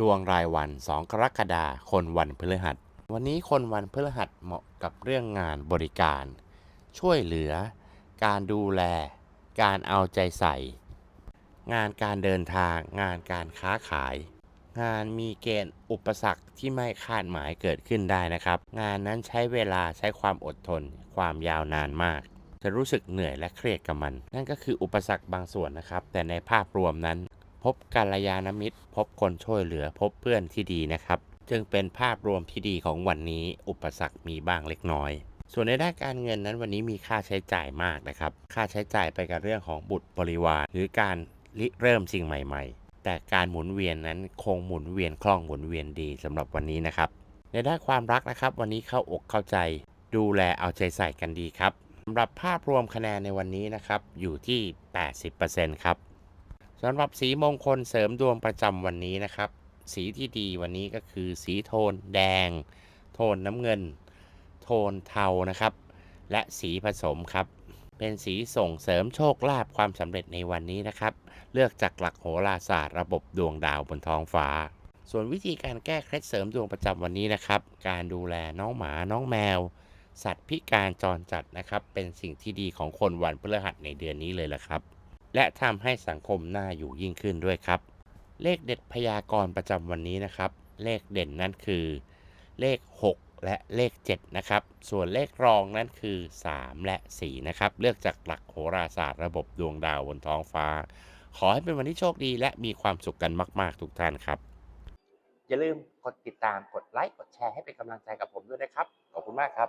ดวงรายวัน 2 กรกฎาคมคนวันพฤหัส วันนี้คนวันพฤหัสเหมาะกับเรื่องงานบริการ ช่วยเหลือ การดูแล การเอาใจใส่ งานการเดินทาง งานการค้าขาย งานมีเกณฑ์อุปสรรคที่ไม่คาดหมายเกิดขึ้นได้นะครับ งานนั้นใช้เวลาใช้ความอดทน ความยาวนานมากจะรู้สึกเหนื่อยและเครียดกับมัน นั่นก็คืออุปสรรคบางส่วนนะครับ แต่ในภาพรวมนั้น พบกัลยาณมิตร พบคนช่วยเหลือพบเพื่อนที่ดีนะครับ จึงเป็นภาพรวมที่ดีของวันนี้ อุปสรรคมีบ้างเล็กน้อย ส่วนในด้านการเงินนั้นวันนี้มีค่าใช้จ่ายมากนะครับ ค่าใช้จ่ายไปกับเรื่องของบุตรบริวาร หรือการริเริ่มสิ่งใหม่ ๆ แต่การหมุนเวียนนั้นคงหมุนเวียนคล่องหมุนเวียนดีสำหรับวันนี้นะครับ ในด้านความรักนะครับวันนี้เข้าอกเข้าใจ ดูแลเอาใจใส่กันดีครับสำหรับภาพรวมคะแนนในวันนี้นะครับอยู่ที่ 80%ครับ สำหรับสีมงคลเสริมดวงประจำวันนี้นะครับ สีที่ดีวันนี้ก็คือสีโทนแดง โทนน้ำเงิน โทนเทานะครับ และสีผสมครับ เป็นสีส่งเสริมโชคลาภความสำเร็จในวันนี้นะครับ เลือกจากหลักโหราศาสตร์ระบบดวงดาวบนท้องฟ้า ส่วนวิธีการแก้เคล็ดเสริมดวงประจำวันนี้นะครับ การดูแลน้องหมาน้องแมว สัตว์พิการจรจัดนะครับ เป็นสิ่งที่ดีของคนวันพฤหัสในเดือนนี้เลยละครับ และทำให้สังคมน่าอยู่ยิ่งขึ้นด้วยครับ เลขเด็ดพยากรณ์ประจำวันนี้นะครับ เลขเด่นนั่นคือ เลข 6 และเลข 7 นะครับ ส่วนเลขรองนั่นคือ 3 และ 4 นะครับ เลือกจากหลักโหราศาสตร์ระบบดวงดาวบนท้องฟ้า ขอให้เป็นวันที่โชคดีและมีความสุขกันมาก ๆ ทุกท่านครับ อย่าลืมกดติดตามกดไลค์กดแชร์ให้เป็นกำลังใจกับผมด้วยนะครับ ขอบคุณมากครับ